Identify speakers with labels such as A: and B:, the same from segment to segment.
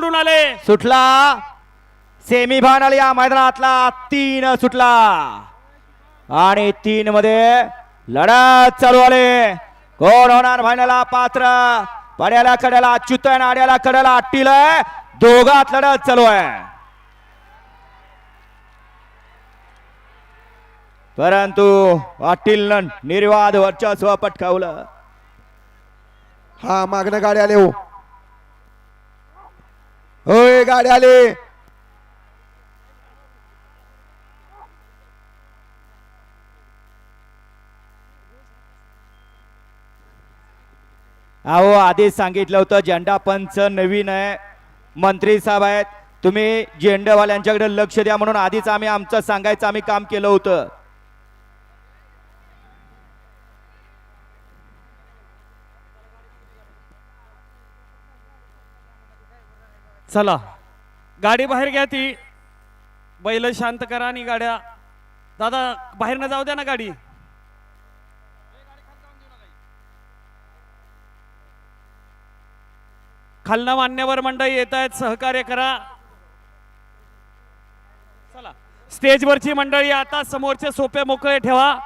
A: निवडून आले.
B: सुटला. सेमी फायनल या मैदानातला तीन सुटला. आणि तीन मध्ये लढत चालू आले. कोण होणार फायनलला पात्र. पड्याला कड्याला अच्युत आहे आड्याला कड्याला अट्टील आहे दोघात लढत चालू आहे. परंतु अट्टीलनं निर्वाद वर्चस्व पटकावलं.
C: हा मागणं गाडी आले हो. होय गाडी आले.
B: अहो आधीच सांगितलं होतं झेंडा पंच नवीन आहे. मंत्री साहेब आहेत. तुम्ही झेंडावाल्यांच्याकडे लक्ष द्या म्हणून आधीच आम्ही आमचं सांगायचं आम्ही काम केलं होतं.
A: चला. गाडी बाहेर घ्या ती. बैल शांत करा आणि गाड्या. दादा बाहेर न जाऊ द्या ना गाडी. खालना मान्यवर मंडळी येत आहेत सहकार्य करा. चला. स्टेजवरची मंडळी आता समोरचे सोपे मोकळे ठेवा.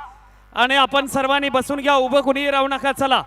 A: आणि आपण सर्वांनी बसून घ्या उभं कुणी राहू नका चला.